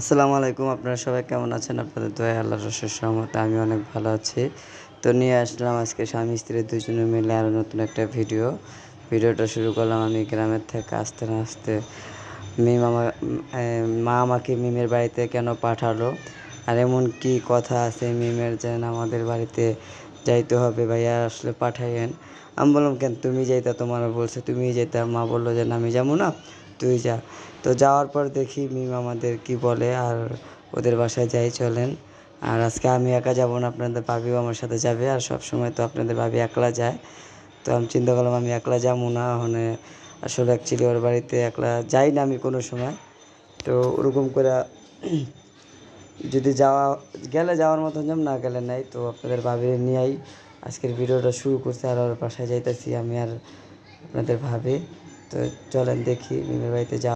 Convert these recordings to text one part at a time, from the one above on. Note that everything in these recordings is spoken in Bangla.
আসসালামু আলাইকুম, আপনারা সবাই কেমন আছেন? আপনাদের দয়া আল্লাহ রসের সহমতে আমি অনেক ভালো আছি। তো নিয়ে আসলাম আজকে স্বামী স্ত্রী দুজনে মিলে আরও নতুন একটা ভিডিও। ভিডিওটা শুরু করলাম আমি গ্রামের থেকে আসতে না আসতে। মিম আমার মা আমাকে মিমের বাড়িতে কেন পাঠালো? আর এমন কি কথা আছে মিমের যেন আমাদের বাড়িতে যাইতে হবে ভাইয়া আসলে পাঠাইয়েন? আমি বললাম, কেন তুমি যাইতা? তোমার বলছে তুমি যাইতা। মা বলল যে আমি যাব না। তুই যা। তো যাওয়ার পর দেখি মিম আমাদের কি বলে, আর ওদের বাসায় যাই, চলেন। আর আজকে আমি একা যাব না, আপনাদের ভাবিও আমার সাথে যাবে, আর সব সময় তো আপনাদের ভাবি একলা যায়। তো আমি চিন্তা করলাম আমি একলা যাব না, ওখানে আসলে অ্যাকচুয়ালি ওর বাড়িতে একলা যাই না আমি কোনো সময়। তো ওরকম করে যদি যাওয়া, গেলে যাওয়ার মতন যাব, না গেলে নাই। তো আপনাদের ভাবি নিয়েই আজকের ভিডিওটা শুরু করছে, আর ওর বাসায় যাইতেছি আমি আর আপনাদের ভাবি। তো চলেন দেখি মিমের বাড়িতে যা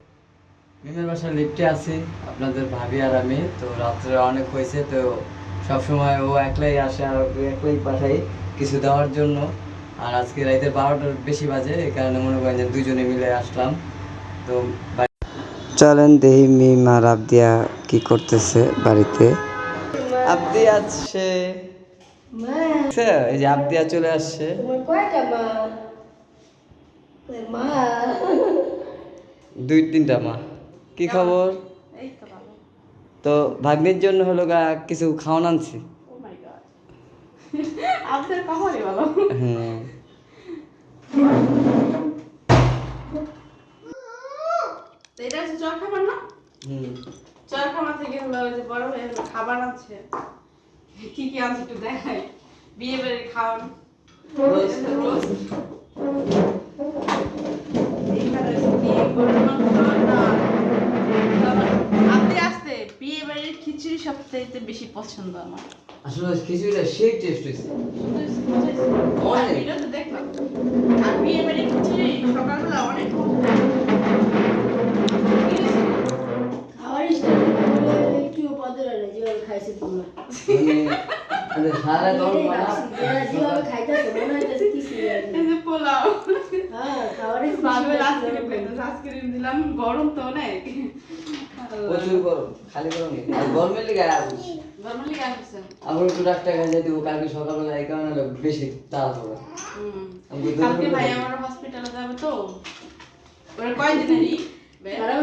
মিমের বাসার লিফটে আছি আপনাদের ভাবি আর আমি। তো রাত্রে অনেক হয়েছে তো সবসময় ও একলাই আসে আর ওকে একলাই পাঠাই কিছু দেওয়ার জন্য। আর আজকে রাইতে বারোটার বেশি বাজে এই কারণে মনে করেন যে দুজনে মিলে আসলাম। তো চলেন দেখি মিম আর আবদিয়া কি করতেছে বাড়িতে। আবদি আসছে। এই যে আবদিয়া চলে আসছে। মা। দুই তিনটা মা। কি খবর? এই তো ভালো। তো ভাগ্নির জন্য হলো গা কিছু খাওয়ান আনছি। আপনার ভালো। হ্যাঁ। এটা হচ্ছে চর খাবার না? হুম। চর খাবার থেকে হলো যে বড় হয়ে খাবার আনছে। কি কি আনছে একটু দেখাই। বিয়ে বাড়ির খাওয়ান. খিচুড়ি বেশি পছন্দ আমার। আসলে খিচুড়িটা সেই টেস্ট হয়েছে অনেক। দেখলাম। আর বিয়ে বাড়ির খিচুড়ি সকালবেলা অনেক খাবার স্টাইল একটু পদর না যেভাবে খাইছে তোমরা। মানে সারা যেভাবে মনে হইতেছে কিছু এই যে পোলাও হ্যাঁ খাবারের ভালো আইসক্রিম আইসক্রিম দিলাম গরম তো অনেক। প্রচুর গরম খালি গরম নেই। আর গরমের লেগে আর নর্মালি একটু ডাক্তার কাছে দিব কালকে সকালবেলা এই কারণে বেশি ভাই আমার হসপিটালে যাবে তো। ওরা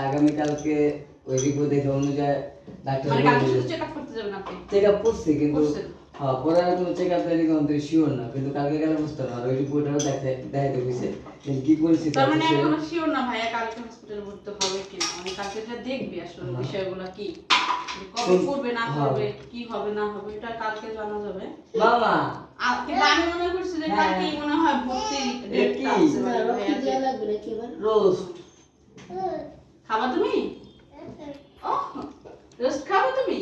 আগামীকালকে ওই রিপোর্ট দেখে অনুযায়ী ডাক্তার চেক আপ করতে যাবেন আপনি? চেক আপ করছি কিন্তু করছেন? হ্যাঁ পরে কোনো চেক আপ দেয়নি কারণ তুই শিওর না কিন্তু কালকে গেলে বুঝতে না আর ওই রিপোর্টারও দেখে দেখাইতে হয়েছে কিন্তু কি পরিস্থিতি তার মানে এখনও শিওর না ভাইয়া কালকে হসপিটালে ভর্তি হবে কিনা। কালকে এটা দেখবি আসলে বিষয়গুলো কি। কবে করবে না হ্যাঁ। করবে কি হবে না হবে এটা কালকে জানা যাবে। মামা! আর আমি মনে করছি যে হ্যাঁ। মনে হয় ভর্তি ডেটটা আছে মানে ভাইয়া যে- লাগবে নাকি এবার? রোস্ট খাবা তুমি? ও রোস্ট খাবে তুমি?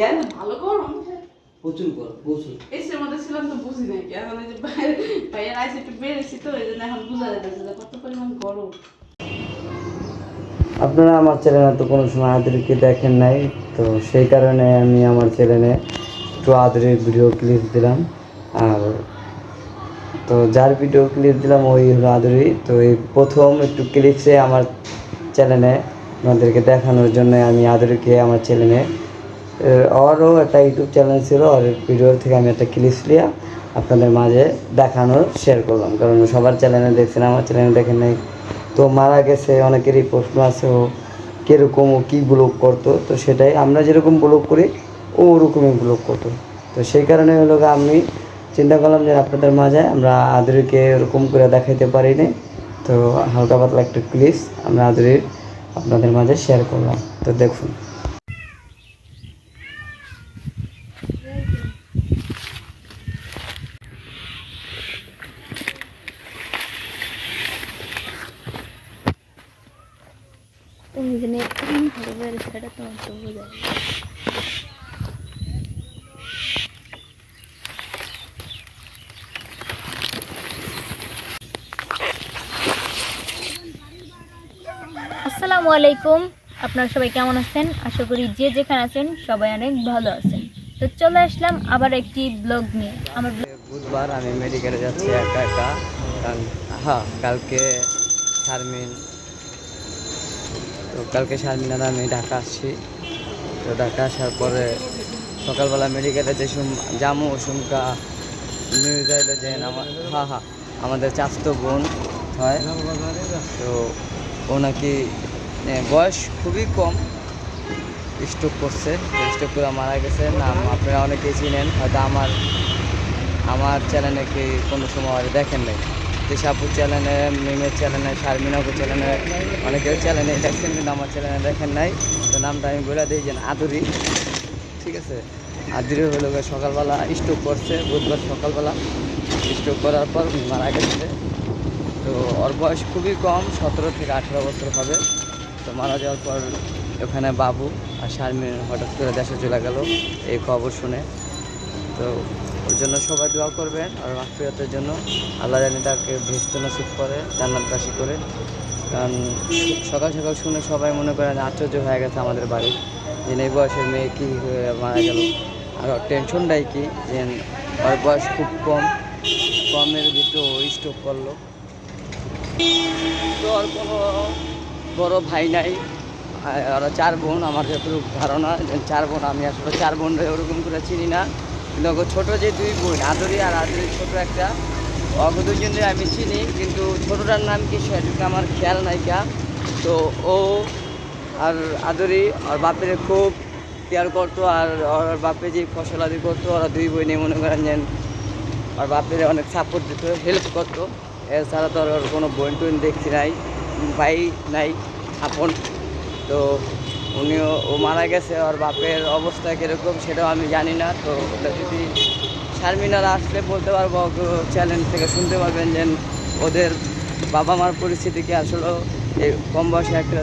কেন ভালো গরম প্রচুর গরম প্রচুর। এসের মধ্যে ছিলাম তো বুঝি নাই কি এখন যে আইসে একটু বেড়েছি তো এই জন্য এখন বোঝা যাচ্ছে যে কত পরিমাণ গরম। আপনারা আমার চ্যানেলে তো কোনো সময় আদরিকে দেখেন নাই তো সেই কারণে আমি আমার চ্যানেলে একটু আদরের ভিডিও ক্লিপ দিলাম। আর তো যার ভিডিও ক্লিপ দিলাম ওই হলো আদরি। তো এই প্রথম একটু ক্লিপসে আমার চ্যানেলে আপনাদেরকে দেখানোর জন্য আমি আদরিকে আমার চ্যানেলে ওরও একটা ইউটিউব চ্যানেল ছিল ওর ভিডিও থেকে আমি একটা ক্লিপস নিয়ে আপনাদের মাঝে দেখানোর শেয়ার করলাম। কারণ সবার চ্যানেলে দেখছেন, আমার চ্যানেলে দেখেন নাই। তো মারা গেছে, অনেকেরই প্রশ্ন আছে, ও কীরকম ও কী ব্লগ করতো? তো সেটাই আমরা যেরকম ব্লগ করি, ও ওরকমই ব্লগ করতো। তো সেই কারণে হলো আমি চিন্তা করলাম যে আপনাদের মাঝে আমরা আদরিকে এরকম করে দেখাইতে পারি নাই। তো হালকা পাতলা একটা ক্লিপস আমরা আদরির আপনাদের মাঝে শেয়ার করলাম। তো দেখুন তুমি জানি করে সেটা তোমার তো বোঝা আসসালামু আলাইকুম। আপনারা সবাই কেমন আছেন? আশা করি যে যেখানে আছেন সবাই অনেক ভালো আছেন। তো চলে আসলাম আবার একটি ব্লগ নিয়ে। আমার বুধবার আমি মেডিকেলে যাচ্ছি একা একা। কারণ হ্যাঁ কালকে শারমিন তো কালকে শারমিন আমি ঢাকা আসছি। তো ঢাকা আসার পরে সকালবেলা মেডিকেলে যে সুম জামু, সুমকা নিউজ আইলো যে আমার হা হা, আমাদের চাচতো বোন হয়। তো ও নাকি বয়স খুবই কম। স্ট্রোক করছে। স্ট্রোক করে মারা গেছে। নাম আপনারা অনেকেই চিনেন। হয়তো আমার আমার চ্যানেলে কি কোনো সময় দেখেন নাই। দেশাপুর চ্যানেলে, মিমের চ্যানেলে শারমিনাপুর চ্যানেলে, অনেকের চ্যানেলে দেখছেন কিন্তু আমার চ্যানেলে দেখেন নাই। তো নামটা আমি বলে দিই যে আদুরি। ঠিক আছে? আদুরি হলো সকালবেলা স্ট্রোক করছে, বুধবার সকালবেলা স্ট্রোক করার পর মারা গেছে। তো ওর বয়স খুবই কম, সতেরো থেকে আঠেরো বছর হবে। তো মারা যাওয়ার পর ওখানে বাবু আর শারমিন হঠাৎ করে দেশে চলে গেল, এই খবর শুনে। তো ওর জন্য সবাই দোয়া করবেন আর মাফিয়াতের জন্য আল্লাহ জানি তাকে ভেস্ত নসিব করে, জান্নাতবাসী করে। কারণ সকাল সকাল শুনে সবাই মনে করেন আশ্চর্য হয়ে গেছে আমাদের বাড়ি। যে এই বয়সের মেয়ে কী হয়ে মারা গেল। আর টেনশনটাই কি? যে ওর বয়স খুব কম, কমের ভিতরে ও স্ট্রোক করল। তো আর কোনো বড় ভাই নাই। ওরা চার বোন, আমার যতটুকু ধারণা চার বোন, আমি আসলে চার বোন ওরকম করে চিনি না। ওকে ছোটো যে দুই বোন, আদরি আর আদরি ছোটো একটা, ওকে দুজনদের আমি চিনি, কিন্তু ছোটোটার নাম কি সেটাকে আমার খেয়াল নাই কা তো ও আর আদরি আর বাপের খুব কেয়ার করতো আর ওর বাপে যে ফসল আদি করতো, ওরা দুই বোনে মনে করেন যেন আর বাপের অনেক সাপোর্ট দিত হেল্প করতো। এছাড়া তো আর কোনো বোন টোন দেখছি নাই, ভাই নাই, আপন। তো উনিও ও মারা গেছে, ওর বাপের অবস্থা কীরকম সেটাও আমি জানি না। তো ওটা যদি শারমিনারা আসলে বলতে পারব চ্যানেল থেকে শুনতে পারবেন যে ওদের বাবা মার পরিস্থিতি কি আসলে এই কম বয়সে একটা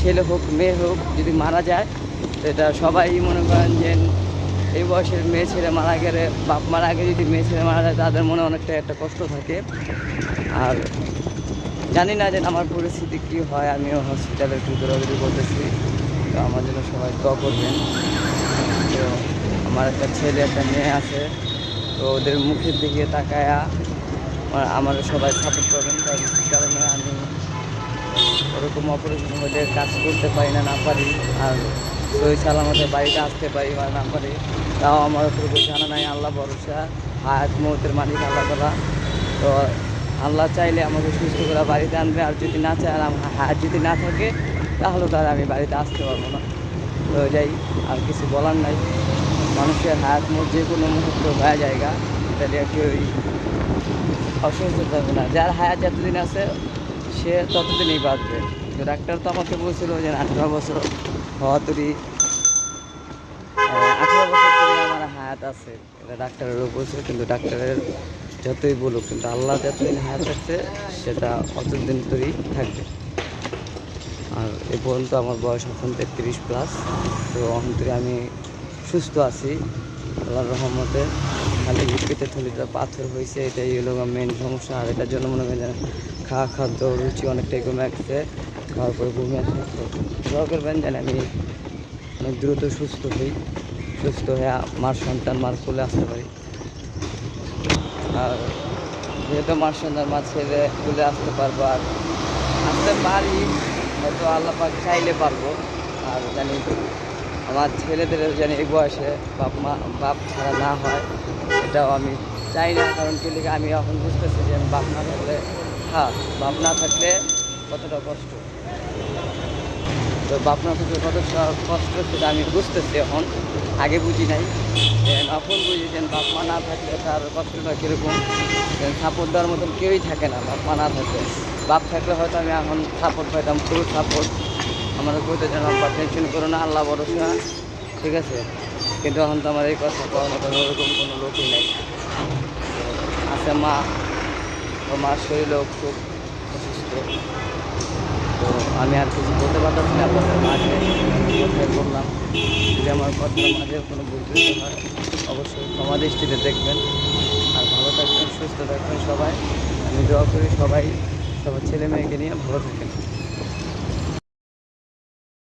ছেলে হোক, মেয়ে হোক যদি মারা যায়, তো এটা সবাই মনে করেন যে এই বয়সের মেয়ে ছেলে মারা গেলে, বাপ মারা আগে যদি মেয়ে ছেলে মারা যায়, তাদের মনে অনেকটা একটা কষ্ট থাকে। আর জানি না যে আমার পরিস্থিতি কী হয়, আমিও হসপিটালে একটু দৌড়াদৌড়ি করতেছি তো আমার জন্য সবাই দোয়া করবেন। তো আমার একটা ছেলে, একটা মেয়ে আছে, তো ওদের মুখের দিকে তাকায়া আমার- সবাই সাপোর্ট করবেন, কারণে আমি ওরকম অপারেশন হলে কাজ করতে পারি না না পারি। আর সই সালামতে বাড়িতে আসতে পারি বা না পারি, তাও আমার উপর জানা নাই, আল্লাহ ভরসা, হায়াত মৌতের মালিক আল্লাহ তালা। তো আল্লাহ চাইলে আমাকে সুস্থ করে বাড়িতে আনবে, আর যদি না চায়, আর যদি না থাকে তাহলে তার আমি বাড়িতে আসতে পারব না। তো যাই, আর কিছু বলার নাই। মানুষের হাত মোট যে কোনো মুহূর্ত হয়ে জায়গা। তাহলে কেউই অসুস্থ থাকবে না। যার হায়াত যতদিন আছে, সে ততদিনই বাঁচবে। তো ডাক্তার তো আমাকে বলছিল যে আঠেরো বছর হওয়া তৈরি। আঠেরো বছর ধরে আমার হায়াত আছে। এটা ডাক্তারেরও বলছে কিন্তু ডাক্তারের যতই বলুক, কিন্তু আল্লাহ যতদিন হায়াত আছে, সেটা অতদিন ধরেই থাকবে। আর এ পর্যন্ত আমার বয়স এখন তেত্রিশ প্লাস তো অন্তরে আমি সুস্থ আছি। আল্লাহর রহমতে খালি পেটে থলিটা পাথর হয়েছে, এটাই হলো মেন সমস্যা। আর এটার জন্য মনে করেন খাওয়া খাদ্য রুচি অনেকটাই কমে আসছে। খাওয়ার পরে ঘুমে আসছে। তো দোয়া করবেন যেন আমি অনেক দ্রুত সুস্থ হই, সুস্থ হয়ে মার সন্তান মার কোলে আসতে পারি। আর যেহেতু মার সন্তান মার ছেলে কোলে আসতে পারব আর আসতে পারি। হয়তো আল্লাহ পাক চাইলে পারব। আর জানি আমার ছেলেদের যেন এই বয়সে বাপ মা, বাপ ছাড়া না হয়। এটাও আমি চাই না, কারণ কি আমি এখন বুঝতেছি যে বাপ না থাকলে হ্যাঁ বাপ না থাকলে কতটা কষ্ট? তো বাপ না থাকলে কতটা কষ্ট সেটা আমি বুঝতেছি এখন। আগে বুঝি নাই। এখন বুঝি যে বাপ মা না থাকলে তার কষ্টটা কীরকম। সাপোর্ট দেওয়ার মতন কেউই থাকে না, বাপ মা না থাকলে। বাপ থাকলে হয়তো আমি এখন সাপোর্ট পাইতাম ফুল সাপোর্ট আমার কইতে যেন বা টেনশন করো না, আল্লাহ ভরসা। ঠিক আছে? কিন্তু এখন তো আমার এই কথা মতন ওরকম কোনো লোকই নেই। আছে মা, ও মার শরীরও খুব অসুস্থ। তো আমি আর কিছু বলতে পারতেছি না, আপনাদের মাঝে বললাম। যদি আমার কথার মাঝে কোনো ত্রুটি হয়, অবশ্যই ক্ষমা দৃষ্টিতে দেখবেন। আর ভালো থাকবেন, সুস্থ থাকবেন সবাই। আমি দোয়া করি সবাই সবার ছেলে মেয়েকে নিয়ে ভালো থাকেন